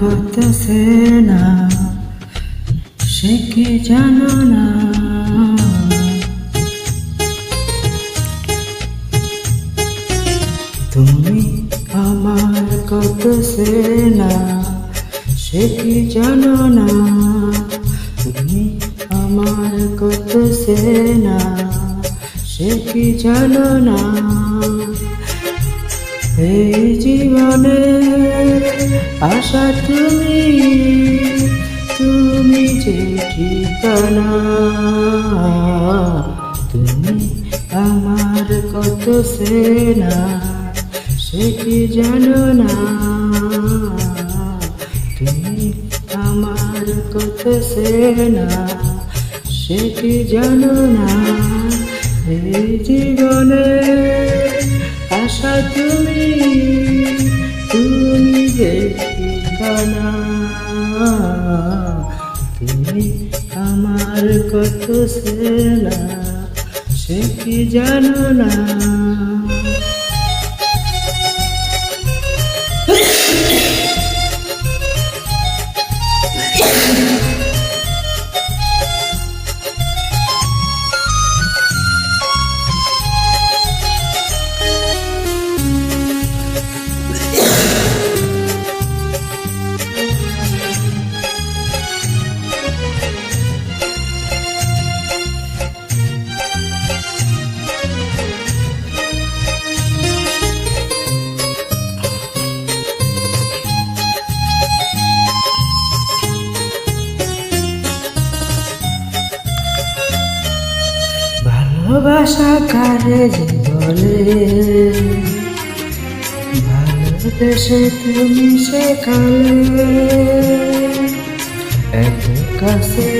করতেছে না, সে কি জানো না? তুমি আমার করতেছে না, সে কি জানো না? তুমি আমার করতেছে না, সে কি জানো না? এই জীবনে আশা তুমি তুমি যে ঠিকানা, তুমি আমার কত সেনা, সে কি জানো না? তুমি আমার কত সেনা, সে কি জানো না? এই জীবনে আশা তুমি ঠিকানা তুমি আমার কত সেনা সে কি জানো না? ভালোবাসা কারে যে বলে? ভালোবেসে তুমি শেখালে এত কাছে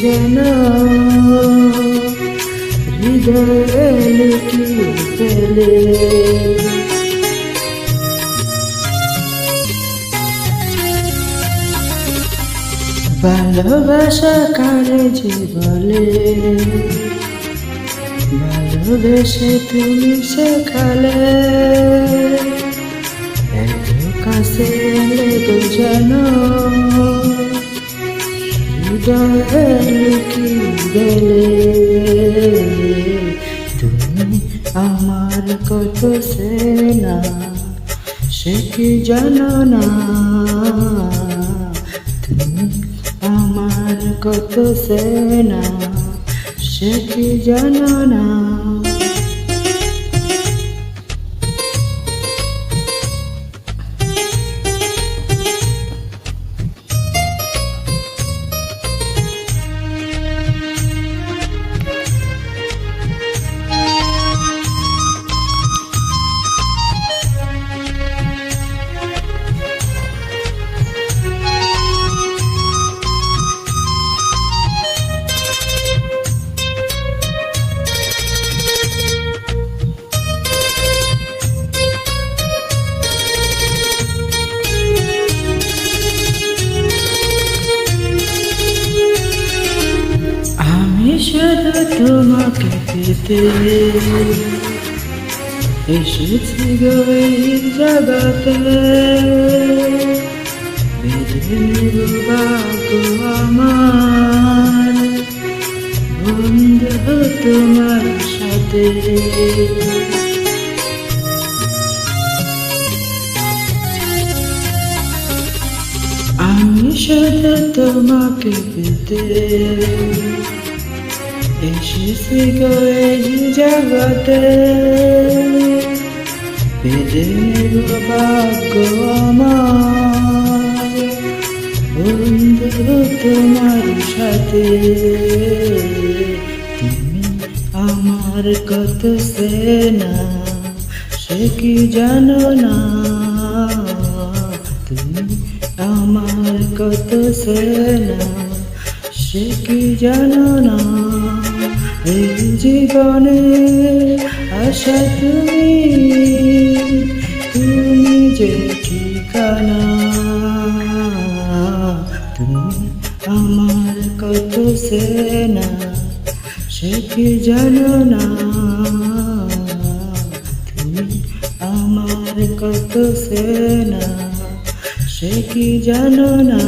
যেন হৃদয়ে ভালোবাসা কারে যে বলে? ভালোবেসে তুমি শেখালে এত কাছে লেগে যেন হৃদয়ে লুকিয়ে গেলে তুমি আমার কত সেনা, সে কি জানো না? তুমি আমার কত সেনা। সে কি জানো না? তোমাকে পেতে এসেছি গো এই জগতে। বেঁধে নিব ভাগ্য আমার বন্ধু তোমার সাথে। আমি তোমাকে পেতে এসেছি গো জগতে নেব ভাগ্য আমার। বন্ধু তোমার সাথে। তুমি আমার কত সেনা, সে কি জানো না? তুমি আমার কত সেনা, সে কি জানো না? এই জীবনে আশা তুমি তুমি যে ঠিকানা, তুমি আমার কত সেনা, সে কি জানো না? তুমি আমার কত সেনা, সে কি জানো না?